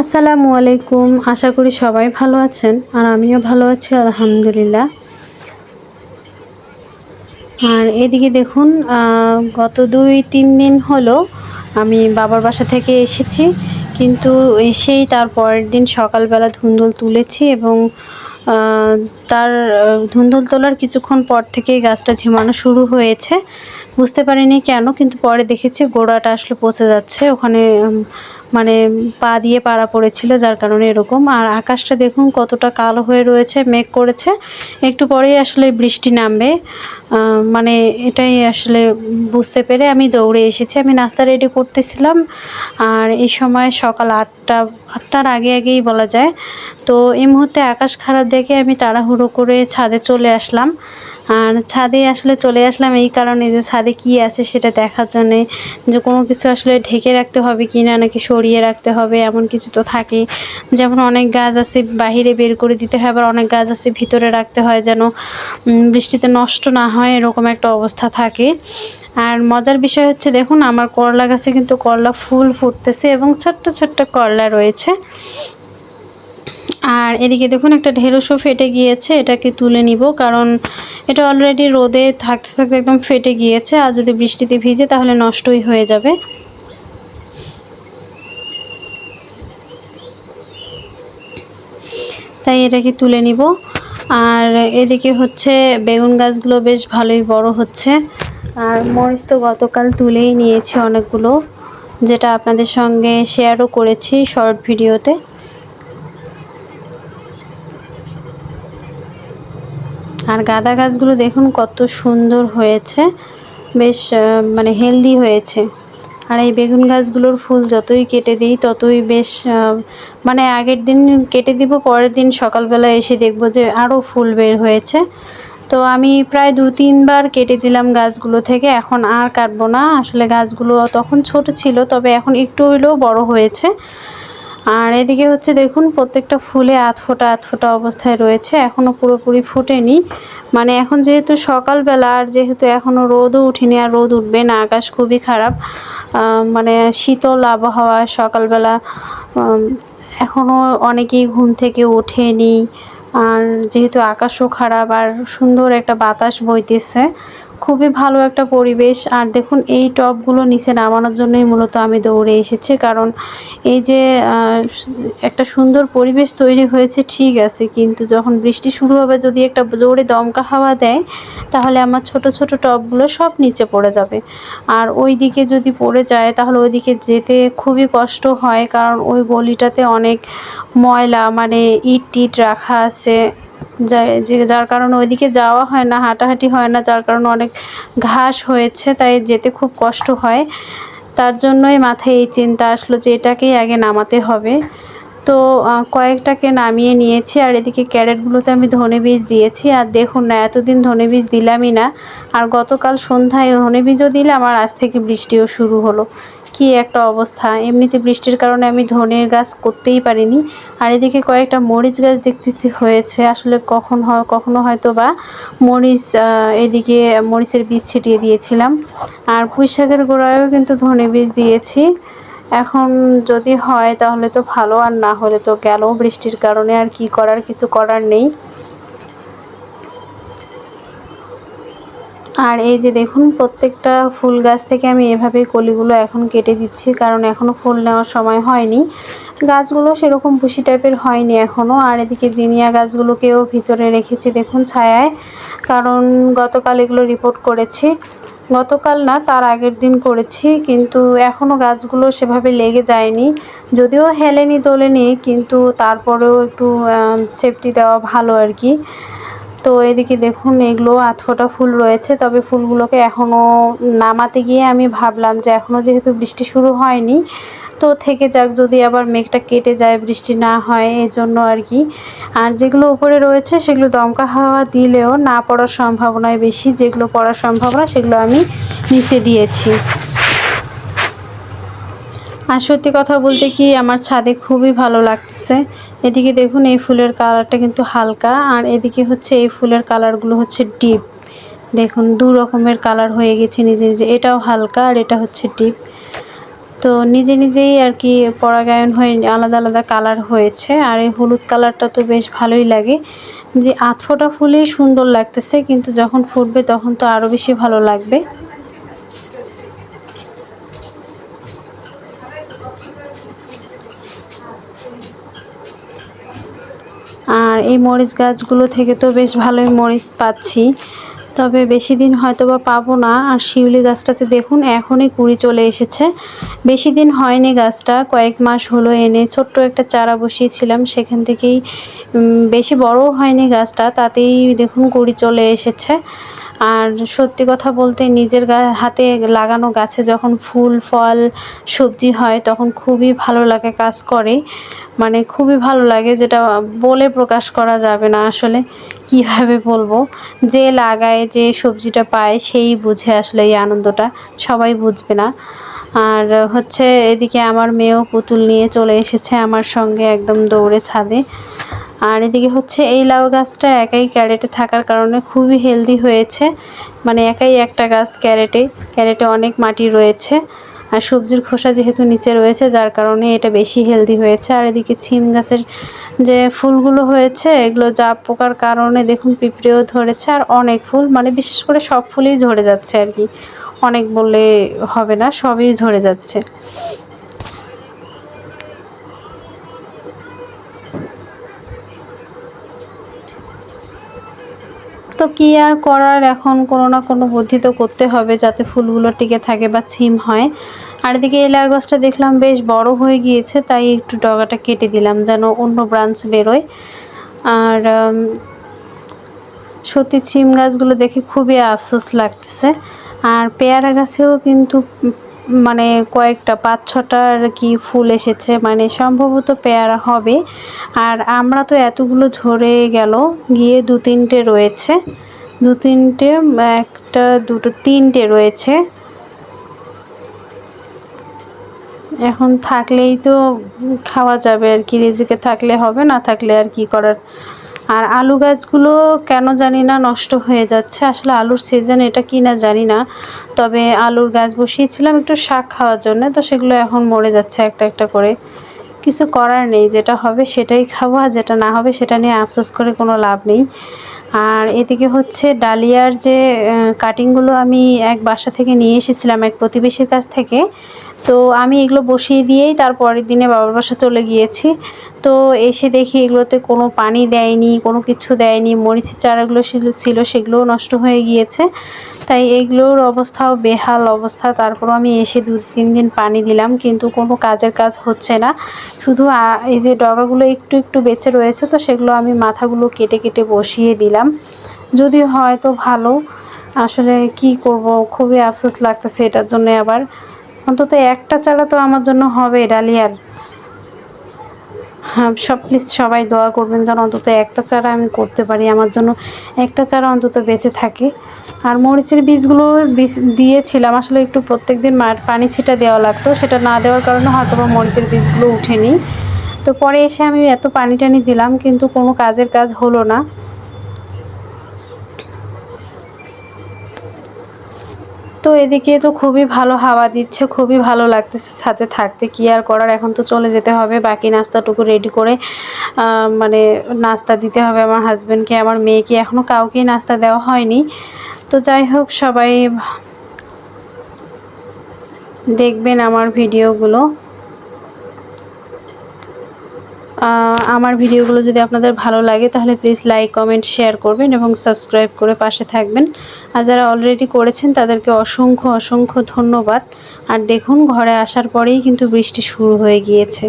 আসসালামু আলাইকুম। আশা করি সবাই ভালো আছেন আর আমিও ভালো আছি, আলহামদুলিল্লাহ। আর এদিকে দেখুন গত দুই, তিন দিন হলো আমি বাবার বাসা থেকে এসেছি, কিন্তু এসেই তার পরের দিন সকালবেলা ধুন্দুল তুলেছি এবং তার ধুন্দুল তোলার কিছুক্ষণ পর থেকেই গাছটা ঝিমানো শুরু হয়েছে। বুঝতে পারিনি কেন, কিন্তু পরে দেখেছি গোড়াটা আসলে পচে যাচ্ছে। ওখানে মানে পা দিয়ে পাড়া পড়েছিল, যার কারণে এরকম। আর আকাশটা দেখুন কতটা কালো হয়ে রয়েছে, মেঘ করেছে। একটু পরেই আসলে বৃষ্টি নামবে। মানে এটাই আসলে বুঝতে পেরে আমি দৌড়ে এসেছি। আমি নাস্তা রেডি করতেছিলাম। আর এই সময় সকাল আটটা, আটটার আগে আগেই বলা যায়। তো এই মুহূর্তে আকাশ খারাপ দেখে আমি তাড়াহুড়ো করে ছাদে চলে আসলাম। আর ছাদে আসলে চলে আসলাম এই কারণে যে ছাদে কি আছে সেটা দেখার জন্যে যে কোনো কিছু আসলে ঢেকে রাখতে হবে কি না, নাকি সরিয়ে রাখতে হবে, এমন কিছু তো থাকে। যেমন অনেক গাছ আছে বাহিরে বের করে দিতে হয়, আবার অনেক গাছ আছে ভিতরে রাখতে হয় যেন বৃষ্টিতে নষ্ট না হয়, এরকম একটা অবস্থা থাকে। আর মজার বিষয় হচ্ছে দেখুন, আমার করলা গাছে কিন্তু করলা ফুল ফুটতেছে এবং ছোট্ট ছোট্ট করলা রয়েছে। আর এদিকে দেখুন, একটা ঢেঁড়সও ফেটে গিয়েছে, এটাকে তুলে নিব, কারণ এটা অলরেডি রোদে থাকতে থাকতে একদম ফেটে গিয়েছে, আর যদি বৃষ্টিতে ভিজে তাহলে নষ্টই হয়ে যাবে। তাই এটাকে তুলে নিব, আর এদিকে হচ্ছে বেগুন গাছগুলো বেশ ভালোই বড় হচ্ছে, আর মরিচ তো গতকাল তুলেই নিয়েছি অনেকগুলো, যেটা আপনাদের সঙ্গে শেয়ারও করেছি শর্ট ভিডিওতে আর গাঁদা গাছগুলো দেখুন কত সুন্দর হয়েছে। বেশ মানে হেলদি হয়েছে। আর এই বেগুন গাছগুলোর ফুল যতই কেটে দিই, ততই বেশ মানে আগের দিন কেটে দিব, পরের দিন সকালবেলা এসে দেখব যে আরও ফুল বের হয়েছে। তো আমি প্রায় দু, তিনবার কেটে দিলাম গাছগুলো থেকে, এখন আর কাটবো না। আসলে গাছগুলো তখন ছোট ছিল, তবে এখন একটু হইলেও বড় হয়েছে। আর এদিকে হচ্ছে দেখুন, প্রত্যেকটা ফুলে আধ ফোটা আধ ফোটা অবস্থায় রয়েছে এখনও পুরোপুরি ফোটেনি। মানে এখন যেহেতু সকালবেলা আর যেহেতু এখনও রোদও উঠেনি আর রোদ উঠবে না, আকাশ খুবই খারাপ মানে শীতল আবহাওয়া সকালবেলা এখনও অনেকেই ঘুম থেকে ওঠেনি। আর যেহেতু আকাশও খারাপ আর সুন্দর একটা বাতাস বইতেছে খুবই ভালো একটা পরিবেশ। আর দেখুন, এই টবগুলো নিচে নামানোর জন্যই মূলত আমি দৌড়ে এসেছি। কারণ এই যে একটা সুন্দর পরিবেশ তৈরি হয়েছে, ঠিক আছে। কিন্তু যখন বৃষ্টি শুরু হবে, যদি একটা জোরে দমকা হাওয়া দেয়, তাহলে আমার ছোট ছোট টবগুলো সব নিচে পড়ে যাবে। আর ওই দিকে যদি পড়ে যায়, তাহলে ওই দিকে যেতে খুবই কষ্ট হয়। কারণ ওই গলিটাতে অনেক ময়লা মানে ইট টিট রাখা আছে। যা- যার কারণে ওইদিকে যাওয়া হয় না, হাঁটাহাঁটি হয় না, যার কারণে অনেক ঘাস হয়েছে, তাই যেতে খুব কষ্ট হয়। তার জন্যই মাথায় এই চিন্তা আসলো যে এটাকেই আগে নামাতে হবে। তো কয়েকটাকে নামিয়ে নিয়েছি, আর এদিকে ক্যারেটগুলোতে আমি ধনে বীজ দিয়েছি। আর দেখুন না, এতদিন ধনে বীজ দিলামই না। আর গতকাল সন্ধ্যায় ধনে বীজও দিলাম, আর আজ থেকে বৃষ্টিও শুরু হলো। কি একটা অবস্থা। এমনিতে বৃষ্টির কারণে আমি ধনের গাছ করতেই পারিনি। আর এদিকে কয়েকটা মরিচ গাছ দেখতেছি হয়েছে। আসলে কখন হয় কখনো হয়তো বা মরিচ এদিকে মরিচের বীজ ছিটিয়ে দিয়েছিলাম। আর পুঁই শাকের গোড়ায়ও কিন্তু ধনে বীজ দিয়েছি। এখন যদি হয় তাহলে তো ভালো, আর না হলে তো গেল বৃষ্টির কারণে। আর কি করার, কিছু করার নেই। আর এই যে দেখুন, প্রত্যেকটা ফুল গাছ থেকে আমি এভাবে কলিগুলো এখন কেটে দিচ্ছি, কারণ এখনও ফুল নেওয়ার সময় হয়নি। গাছগুলো সেরকম বুশি টাইপের হয়নি এখনও আর এদিকে জিনিয়া গাছগুলোকেও ভিতরে রেখেছি দেখুন ছায়ায়, কারণ গতকাল এগুলো রিপোর্ট করেছি। গতকাল না, তার আগের দিন করেছি, কিন্তু এখনও গাছগুলো সেভাবে লেগে যায়নি। যদিও হেলেনি তোলেনি কিন্তু তারপরেও একটু সেফটি দেওয়া ভালো আর কি। তো এদিকে দেখুন, এগুলো আধ ফোটা ফুল রয়েছে, তবে ফুলগুলোকে এখনও নামাতে গিয়ে আমি ভাবলাম যে এখনও যেহেতু বৃষ্টি শুরু হয়নি, তো থেকে যাক, যদি আবার মেঘটা কেটে যায়, বৃষ্টি না হয় এই জন্য আর কি। আর যেগুলো উপরে রয়েছে, সেগুলো দমকা হাওয়া দিলেও না পড়ার সম্ভাবনায় বেশি, যেগুলো পড়ার সম্ভাবনা সেগুলো আমি নিচে দিয়েছি। আর সত্যি কথা বলতে কি, আমার ছাদে খুবই ভালো লাগতেছে। এদিকে দেখুন এই ফুলের কালারটা কিন্তু হালকা, আর এদিকে হচ্ছে এই ফুলের কালারগুলো হচ্ছে ডিপ। দেখুন, দু রকমের কালার হয়ে গেছে নিজে নিজে। এটাও হালকা আর এটা হচ্ছে ডিপ। তো নিজে নিজেই আর কি পরাগায়ন হয়ে, আলাদা আলাদা কালার হয়েছে, আর এই হলুদ কালারটা তো বেশ ভালোই লাগে। যে আধ ফোটা ফুলেই সুন্দর লাগতেছে, কিন্তু যখন ফুটবে তখন তো আরও বেশি ভালো লাগবে। আর এই মরিচ গাছগুলো থেকে তো বেশ ভালোই মরিচ পাচ্ছি। তবে বেশি দিন হয়তো বা পাবো না। আর শিউলি গাছটাতে দেখুন, এখনই কুড়ি চলে এসেছে। বেশি দিন হয়নি গাছটা, কয়েক মাস হলো এনে ছোট্ট একটা চারা বসিয়েছিলাম। সেখান থেকেই বেশি বড়ও হয়নি গাছটা, তাতেই দেখুন কুড়ি চলে এসেছে। আর সত্যি কথা বলতে নিজের হাতে লাগানো গাছে যখন ফুল, ফল, সবজি হয়, তখন খুবই ভালো লাগে কাজ করে। মানে খুবই ভালো লাগে যেটা বলে প্রকাশ করা যাবে না আসলে, কীভাবে বলব? যে লাগায়, যে সবজিটা পায়, সেই বুঝে আসলে এই আনন্দটা। সবাই বুঝবে না। আর হচ্ছে এদিকে আমার মেয়েও পুতুল নিয়ে চলে এসেছে আমার সঙ্গে একদম দৌড়ে ছাদে। আর এদিকে হচ্ছে এই লাউ গাছটা একাই ক্যারেটে থাকার কারণে খুবই হেলদি হয়েছে। মানে একাই একটা গাছ ক্যারেটে। ক্যারেটে অনেক মাটি রয়েছে। আর সবজির খোসা যেহেতু নিচে রয়েছে, যার কারণে এটা বেশি হেলদি হয়েছে। আর এদিকে ছিম গাছের যে ফুলগুলো হয়েছে, এগুলো জাপ পোকার কারণে দেখুন পিঁপড়েও ধরেছে, আর অনেক ফুল। মানে বিশেষ করে সব ফুলই ঝরে যাচ্ছে আর কি। অনেক বললে হবে না, সবই ঝরে যাচ্ছে। তো কি আর করার? এখন কোনো না কোনো বুদ্ধি তো করতে হবে যাতে ফুলগুলো টিকে থাকে বা ছিম হয়। আর এদিকে এলাচ গাছটা দেখলাম বেশ বড় হয়ে গিয়েছে, তাই একটু ডগাটা কেটে দিলাম যেন অন্য ব্রাঞ্চ বেরোয়। আর সত্যি ছিম গাছগুলো দেখে খুবই আফসোস লাগতেছে। আর পেয়ারা গাছেও কিন্তু মানে কয়েকটা, পাঁচ, ছটার কি ফুল এসেছে মানে সম্ভবত পেয়ারা হবে। আর আমরা তো এতগুলো ঝরে গেল, গিয়ে দু তিনটে রয়েছে। দু তিনটে, একটা, দুটো, তিনটে রয়েছে। এখন থাকলেই তো খাওয়া যাবে আর কি, রেজিকে থাকলে হবে, না থাকলে আর কি করার? আর আলু গাছগুলো কেন জানি না নষ্ট হয়ে যাচ্ছে। আসলে আলুর সিজন এটা কি না জানি না। তবে আলুর গাছ বসিয়েছিলাম একটু শাক খাওয়ার জন্য, তো সেগুলো এখন মরে যাচ্ছে একটা একটা করে। কিছু করার নেই, যেটা হবে সেটাই খাব আর যেটা না হবে সেটা নিয়ে আফসোস করে কোনো লাভ নেই। আর এদিকে হচ্ছে ডালিয়ার যে কাটিংগুলো আমি এক বাসা থেকে নিয়ে এসেছিলাম এক প্রতিবেশীর কাছ থেকে তো আমি এগুলো বসিয়ে দিয়েই তার পরের দিনে বাবার বাসা চলে গিয়েছি। তো এসে দেখি এগুলোতে কোনো পানি দেয়নি, কোনো কিছু দেয়নি, মরিচের চারাগুলো ছিল সেগুলোও নষ্ট হয়ে গিয়েছে। তাই এগুলোর অবস্থাও বেহাল অবস্থা। তারপরও আমি এসে দু তিন দিন পানি দিলাম, কিন্তু কোনো কাজের কাজ হচ্ছে না। শুধু এই যে ডগাগুলো একটু একটু বেঁচে রয়েছে, তো সেগুলো আমি মাথাগুলো কেটে কেটে বসিয়ে দিলাম। যদি হয় তো ভালো, আসলে কি করব, খুবই আফসোস লাগতেছে এটার জন্য আবার। অন্তত একটা চারা তো আমার জন্য হবে ডালিয়ার হ্যাঁ সব প্লিজ সবাই দোয়া করবেন যেন অন্তত একটা চারা আমি করতে পারি, আমার জন্য একটা চারা অন্তত বেঁচে থাকে। আর মরিচের বীজগুলো বীজ দিয়েছিলাম, আসলে একটু প্রত্যেক দিন মার পানি ছিটা দেওয়া লাগতো, সেটা না দেওয়ার কারণে হয়তো বা মরিচের বীজগুলো উঠেনি। তো পরে এসে আমি এত পানি টানি দিলাম, কিন্তু কোনো কাজের কাজ হলো না। তো এদিকে তো খুবই ভালো হাওয়া দিচ্ছে, খুবই ভালো লাগতেছে সাথে থাকতে। কি আর করার, এখন তো চলে যেতে হবে, বাকি নাস্তাটুকু রেডি করে মানে নাস্তা দিতে হবে আমার হাজব্যান্ডকে আমার মেয়েকে এখনও কাউকেই নাস্তা দেওয়া হয়নি। তো যাই হোক, সবাই দেখবেন আমার ভিডিওগুলো আমার ভিডিওগুলো যদি আপনাদের ভালো লাগে, তাহলে প্লিজ লাইক কমেন্ট শেয়ার করবেন এবং সাবস্ক্রাইব করে পাশে থাকবেন। আর যারা অলরেডি করেছেন, তাদেরকে অসংখ্য অসংখ্য ধন্যবাদ। আর দেখুন, ঘরে আসার পরেই কিন্তু বৃষ্টি শুরু হয়ে গিয়েছে।